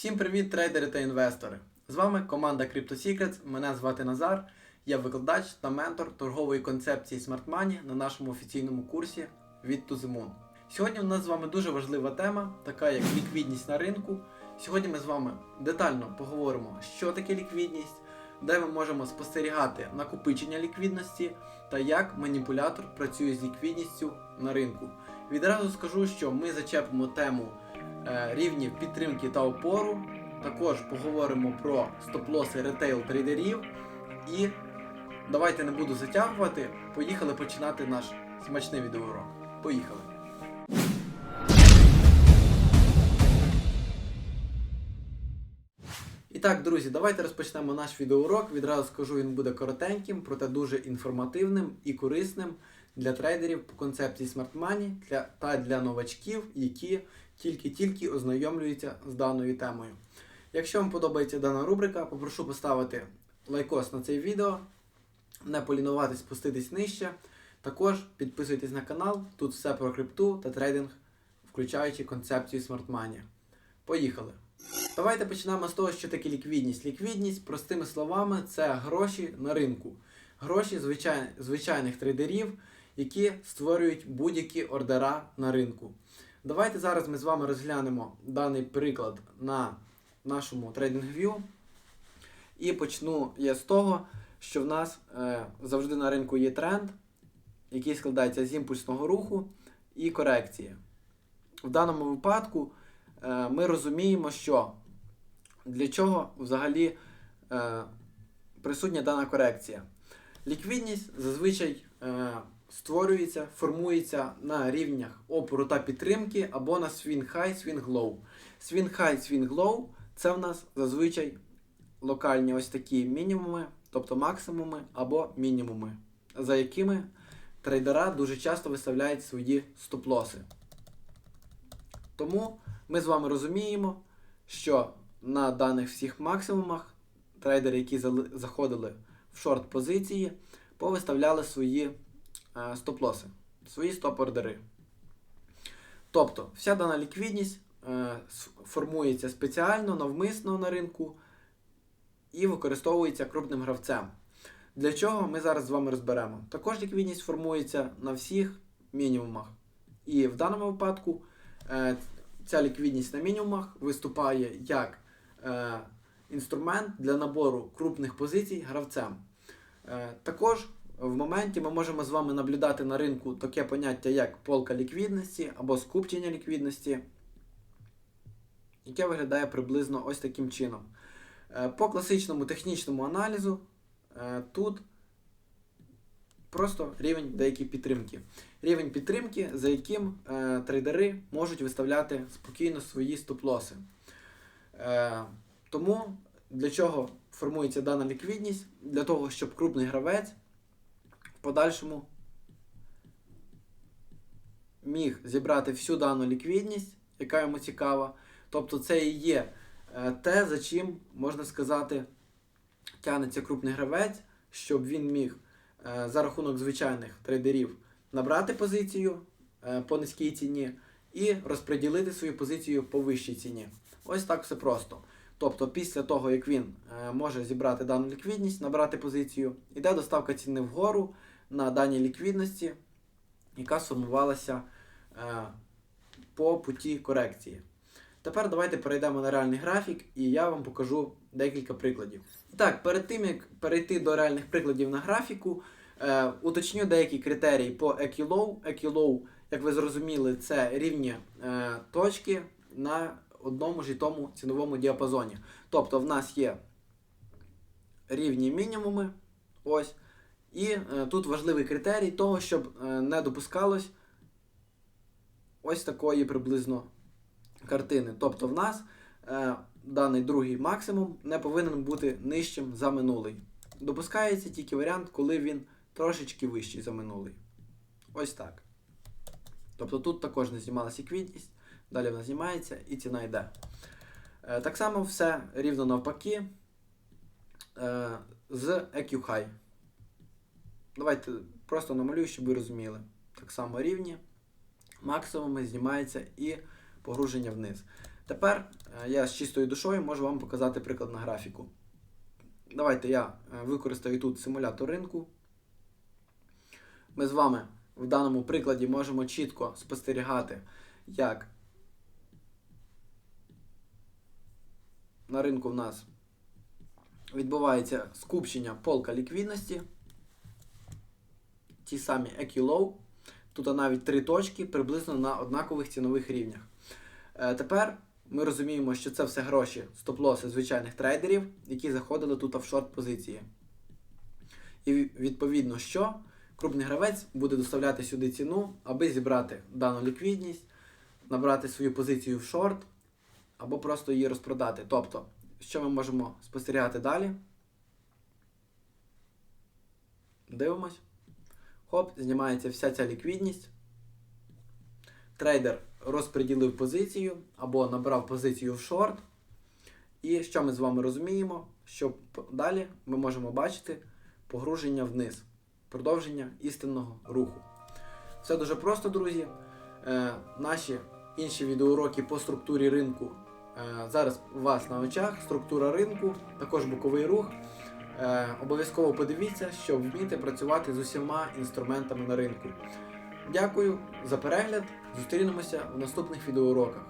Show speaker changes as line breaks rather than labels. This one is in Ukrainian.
Всім привіт, трейдери та інвестори! З вами команда Crypto Secrets. Мене звати Назар. Я викладач та ментор торгової концепції Smart Money на нашому офіційному курсі від to Moon. Сьогодні у нас з вами дуже важлива тема, така як ліквідність на ринку. Сьогодні ми з вами детально поговоримо, що таке ліквідність, де ми можемо спостерігати накопичення ліквідності та як маніпулятор працює з ліквідністю на ринку. Відразу скажу, що ми зачепимо тему рівнів підтримки та опору. Також поговоримо про стоп-лоси ретейл трейдерів. І давайте не буду затягувати. Поїхали починати наш смачний відеоурок. Поїхали! І так, друзі, давайте розпочнемо наш відеоурок. Відразу скажу, він буде коротеньким, проте дуже інформативним і корисним для трейдерів по концепції Smart Money та для новачків, які тільки-тільки ознайомлюються з даною темою. Якщо вам подобається дана рубрика, попрошу поставити лайкос на це відео, не полінуватись, спуститись нижче. Також підписуйтесь на канал, тут все про крипту та трейдинг, включаючи концепцію Money. Поїхали! Давайте почнемо з того, що таке ліквідність. Ліквідність, простими словами, це гроші на ринку. Гроші звичай... звичайних трейдерів, які створюють будь-які ордера на ринку. Давайте зараз ми з вами розглянемо даний приклад на нашому TradingView. І почну я з того, що в нас е, завжди на ринку є тренд, який складається з імпульсного руху і корекції. В даному випадку е, ми розуміємо, що для чого взагалі е, присутня дана корекція. Ліквідність зазвичай е, створюється, формується на рівнях опору та підтримки або на swing high, swing low. Swing high, swing low це в нас зазвичай локальні ось такі мінімуми, тобто максимуми або мінімуми, за якими трейдера дуже часто виставляють свої стоп-лоси. Тому ми з вами розуміємо, що на даних всіх максимумах трейдери, які заходили в шорт позиції, повиставляли свої е, стоп-лоси, свої стоп-ордери. Тобто, вся дана ліквідність е, формується спеціально, навмисно на ринку і використовується крупним гравцем. Для чого ми зараз з вами розберемо. Також ліквідність формується на всіх мінімумах. І в даному випадку е, ця ліквідність на мінімумах виступає як е, інструмент для набору крупних позицій гравцем. Е, також в моменті ми можемо з вами наблюдати на ринку таке поняття, як полка ліквідності або скупчення ліквідності, яке виглядає приблизно ось таким чином. Е, По класичному технічному аналізу е, тут просто рівень деякої підтримки. Рівень підтримки, за яким е, трейдери можуть виставляти спокійно свої стоп-лоси. Тому для чого формується дана ліквідність? Для того, щоб крупний гравець подальшому міг зібрати всю дану ліквідність, яка йому цікава. Тобто це і є е, те, за чим, можна сказати, тягнеться крупний гравець, щоб він міг е, за рахунок звичайних трейдерів набрати позицію е, по низькій ціні і розподілити свою позицію по вищій ціні. Ось так все просто. Тобто, після того, як він може зібрати дану ліквідність, набрати позицію, йде доставка ціни вгору на даній ліквідності, яка сформувалася е, по путі корекції. Тепер давайте перейдемо на реальний графік, і я вам покажу декілька прикладів. Так, перед тим як перейти до реальних прикладів на графіку, е, уточню деякі критерії по EQLOW. EQLOW, як ви зрозуміли, це рівні е, точки на одному ж і тому ціновому діапазоні. Тобто в нас є рівні мінімуми. Ось. І е, тут важливий критерій того, щоб е, не допускалось ось такої приблизно картини. Тобто в нас е, даний другий максимум не повинен бути нижчим за минулий. Допускається тільки варіант, коли він трошечки вищий за минулий. Ось так. Тобто тут також не знімалася ліквідність, далі вона знімається і ціна йде. Так само все рівно навпаки з EQ High. Давайте просто намалюю, щоб ви розуміли. Так само рівні. Максимуми знімається і погруження вниз. Тепер е, я з чистою душою можу вам показати приклад на графіку. Давайте я е, використаю тут симулятор ринку. Ми з вами в даному прикладі можемо чітко спостерігати, як на ринку в нас відбувається скупчення полка ліквідності. Ті самі Eqlow. Тут навіть три точки приблизно на однакових цінових рівнях. Е, тепер ми розуміємо, що це все гроші стоп-лоси звичайних трейдерів, які заходили тут в шорт позиції. І відповідно, що крупний гравець буде доставляти сюди ціну, аби зібрати дану ліквідність, набрати свою позицію в шорт або просто її розпродати. Тобто, що ми можемо спостерігати далі? Дивимось. Хоп, знімається вся ця ліквідність. Трейдер розподілив позицію або набрав позицію в шорт. І що ми з вами розуміємо? Що далі ми можемо бачити погруження вниз, продовження істинного руху. Все дуже просто, друзі. Е, наші інші відеоуроки по структурі ринку е, зараз у вас на очах. Структура ринку, також боковий рух. Е, обов'язково подивіться, щоб вміти працювати з усіма інструментами на ринку. Дякую за перегляд. Зустрінемося в наступних відеоуроках.